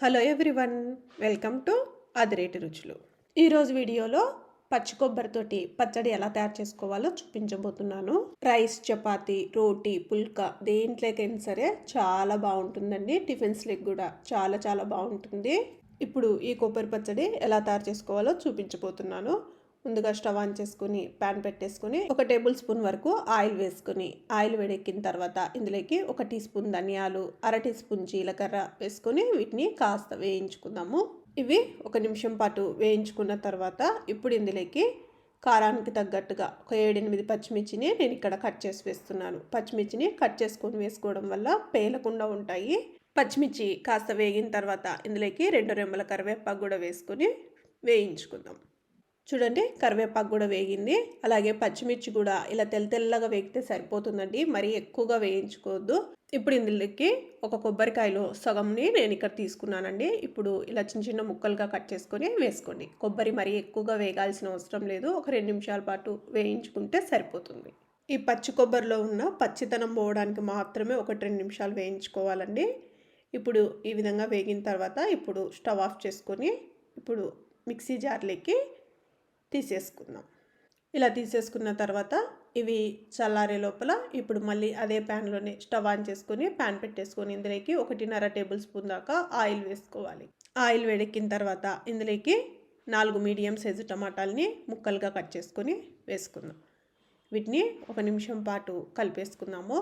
Hello everyone welcome to Adireti Ruchulu. ఈరోజు వీడియోలో పచ్చి కొబ్బరితోటి పచ్చడి ఎలా తయారు చేసుకోవాలో చూపించబోతున్నాను. రైస్ చపాతి రోటీ పుల్కా దేంట్లోకైనా సరే చాలా బాగుంటుందండి. టిఫిన్స్లకి కూడా చాలా చాలా బాగుంటుంది. ఇప్పుడు ఈ కొబ్బరి పచ్చడి ఎలా తయారు చేసుకోవాలో చూపించబోతున్నాను. ముందుగా స్టవ్ ఆన్ చేసుకుని ప్యాన్ పెట్టేసుకుని ఒక టేబుల్ స్పూన్ వరకు ఆయిల్ వేసుకుని ఆయిల్ వేడెక్కిన తర్వాత ఇందులోకి ఒక టీ స్పూన్ ధనియాలు అర టీ స్పూన్ జీలకర్ర వేసుకొని వీటిని కాస్త వేయించుకుందాము. ఇవి ఒక నిమిషం పాటు వేయించుకున్న తర్వాత ఇప్పుడు ఇందులోకి కారానికి తగ్గట్టుగా ఒక ఏడెనిమిది పచ్చిమిర్చిని నేను ఇక్కడ కట్ చేసి వేస్తున్నాను. పచ్చిమిర్చిని కట్ చేసుకొని వేసుకోవడం వల్ల పేలకుండా ఉంటాయి. పచ్చిమిర్చి కాస్త వేగిన తర్వాత ఇందులోకి రెండు రెమ్మల కరివేపాకు కూడా వేసుకొని వేయించుకుందాం. చూడండి కరివేపాకు కూడా వేగింది. అలాగే పచ్చిమిర్చి కూడా ఇలా తెల్ల తెల్లగా వేగితే సరిపోతుందండి. మరీ ఎక్కువగా వేయించుకోవద్దు. ఇప్పుడు ఇందులోకి ఒక కొబ్బరికాయలో సగంని నేను ఇక్కడ తీసుకున్నానండి. ఇప్పుడు ఇలా చిన్న చిన్న ముక్కలుగా కట్ చేసుకొని వేసుకోండి. కొబ్బరి మరీ ఎక్కువగా వేగాల్సిన అవసరం లేదు. ఒక రెండు నిమిషాల పాటు వేయించుకుంటే సరిపోతుంది. ఈ పచ్చి కొబ్బరిలో ఉన్న పచ్చితనం పోవడానికి మాత్రమే ఒకటి రెండు నిమిషాలు వేయించుకోవాలండి. ఇప్పుడు ఈ విధంగా వేగిన తర్వాత ఇప్పుడు స్టవ్ ఆఫ్ చేసుకొని ఇప్పుడు మిక్సీ జార్లోకి తీసేసుకుందాం. ఇలా తీసేసుకున్న తర్వాత ఇవి చల్లారే లోపల ఇప్పుడు మళ్ళీ అదే ప్యాన్లోనే స్టవ్ ఆన్ చేసుకొని ప్యాన్ పెట్టేసుకొని ఇందులోకి ఒకటిన్నర టేబుల్ స్పూన్ దాకా ఆయిల్ వేసుకోవాలి. ఆయిల్ వేడెక్కిన తర్వాత ఇందులోకి నాలుగు మీడియం సైజు టమాటాలని ముక్కలుగా కట్ చేసుకొని వేసుకుందాం. వీటిని ఒక నిమిషం పాటు కలిపేసుకుందాము.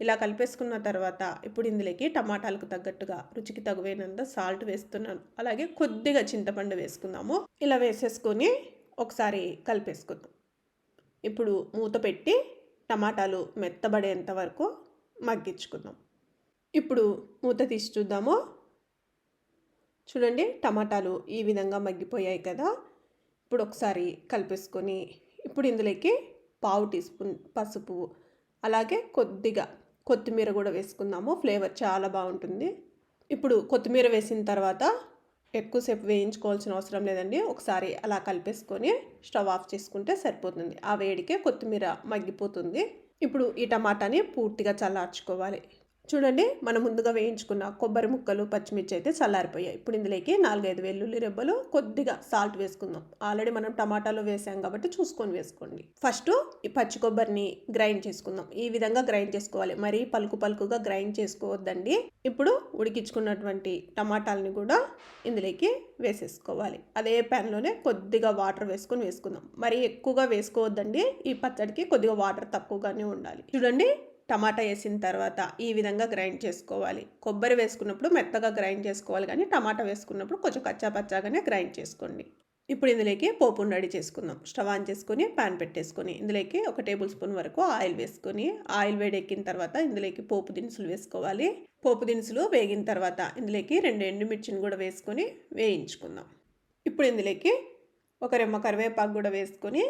ఇలా కలిపేసుకున్న తర్వాత ఇప్పుడు ఇందులోకి టమాటాలకు తగ్గట్టుగా రుచికి తగువైనంత సాల్ట్ వేస్తున్నాను. అలాగే కొద్దిగా చింతపండు వేసుకుందాము. ఇలా వేసేసుకొని ఒకసారి కలిపేసుకుందాం. ఇప్పుడు మూత పెట్టి టమాటాలు మెత్తబడేంత వరకు మగ్గించుకుందాం. ఇప్పుడు మూత తీసి చూద్దాము. చూడండి టమాటాలు ఈ విధంగా మగ్గిపోయాయి కదా. ఇప్పుడు ఒకసారి కలిపేసుకొని ఇప్పుడు ఇందులోకి పావు టీ స్పూన్ పసుపు అలాగే కొద్దిగా కొత్తిమీర కూడా వేసుకుందాము. ఫ్లేవర్ చాలా బాగుంటుంది. ఇప్పుడు కొత్తిమీర వేసిన తర్వాత ఎక్కువసేపు వేయించుకోవాల్సిన అవసరం లేదండి. ఒకసారి అలా కలిపేసుకొని స్టవ్ ఆఫ్ చేసుకుంటే సరిపోతుంది. ఆ వేడికే కొత్తిమీర మగ్గిపోతుంది. ఇప్పుడు ఈ టమాటాని పూర్తిగా చల్లార్చుకోవాలి. చూడండి మనం ముందుగా వేయించుకున్న కొబ్బరి ముక్కలు పచ్చిమిర్చి అయితే చల్లారిపోయాయి. ఇప్పుడు ఇందులోకి నాలుగైదు వెల్లుల్లి రెబ్బలు కొద్దిగా సాల్ట్ వేసుకుందాం. ఆల్రెడీ మనం టమాటాలో వేసాం కాబట్టి చూసుకొని వేసుకోండి. ఫస్ట్ ఈ పచ్చి కొబ్బరిని గ్రైండ్ చేసుకుందాం. ఈ విధంగా గ్రైండ్ చేసుకోవాలి. మరీ పలుకు పలుకుగా గ్రైండ్ చేసుకోవద్దండి. ఇప్పుడు ఉడికించుకున్నటువంటి టమాటాలని కూడా ఇందులోకి వేసేసుకోవాలి. అదే ప్యాన్లోనే కొద్దిగా వాటర్ వేసుకొని వేసుకుందాం. మరీ ఎక్కువగా వేసుకోవద్దండి. ఈ పచ్చడికి కొద్దిగా వాటర్ తక్కువగానే ఉండాలి. చూడండి టమాటా వేసిన తర్వాత ఈ విధంగా గ్రైండ్ చేసుకోవాలి. కొబ్బరి వేసుకున్నప్పుడు మెత్తగా గ్రైండ్ చేసుకోవాలి కానీ టమాటా వేసుకున్నప్పుడు కొంచెం కచ్చా పచ్చాగానే గ్రైండ్ చేసుకోండి. ఇప్పుడు ఇందులోకి పోపును రెడీ చేసుకుందాం. స్టవ్ ఆన్ చేసుకొని ప్యాన్ పెట్టేసుకొని ఇందులోకి ఒక టేబుల్ స్పూన్ వరకు ఆయిల్ వేసుకొని ఆయిల్ వేడెక్కిన తర్వాత ఇందులోకి పోపు దినుసులు వేసుకోవాలి. పోపు దినుసులు వేగిన తర్వాత ఇందులోకి రెండు ఎండుమిర్చిని కూడా వేసుకొని వేయించుకుందాం. ఇప్పుడు ఇందులోకి ఒక రెమ్మ కరివేపాకు కూడా వేసుకొని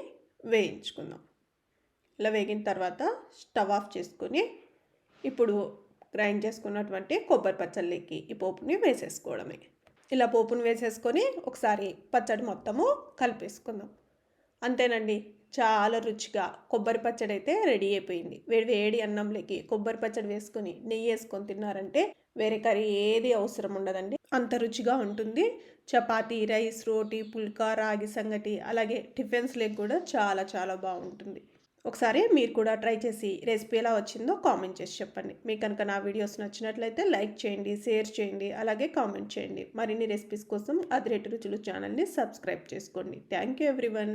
వేయించుకుందాం. ఇలా వేగిన తర్వాత స్టవ్ ఆఫ్ చేసుకొని ఇప్పుడు గ్రైండ్ చేసుకున్నటువంటి కొబ్బరి పచ్చళ్ళకి ఈ పోపుని వేసేసుకోవడమే. ఇలా పోపుని వేసేసుకొని ఒకసారి పచ్చడి మొత్తము కలిపేసుకుందాం. అంతేనండి చాలా రుచిగా కొబ్బరి పచ్చడి అయితే రెడీ అయిపోయింది. వేడి వేడి అన్నంలోకి కొబ్బరి పచ్చడి వేసుకొని నెయ్యి వేసుకొని తిన్నారంటే వేరే కర్రీ ఏది అవసరం ఉండదండి. అంత రుచిగా ఉంటుంది. చపాతీ రైస్ రోటీ పుల్కా రాగి సంగటి అలాగే టిఫిన్స్లోకి కూడా చాలా చాలా బాగుంటుంది. ఒకసారి మీరు కూడా ట్రై చేసి రెసిపీ ఎలా వచ్చిందో కామెంట్ చేసి చెప్పండి. మీకు కనుక నా వీడియోస్ నచ్చినట్లయితే లైక్ చేయండి షేర్ చేయండి అలాగే కామెంట్ చేయండి. మరిన్ని రెసిపీస్ కోసం అదిరేటి రుచులు ఛానల్ని సబ్స్క్రైబ్ చేసుకోండి. Thank you everyone.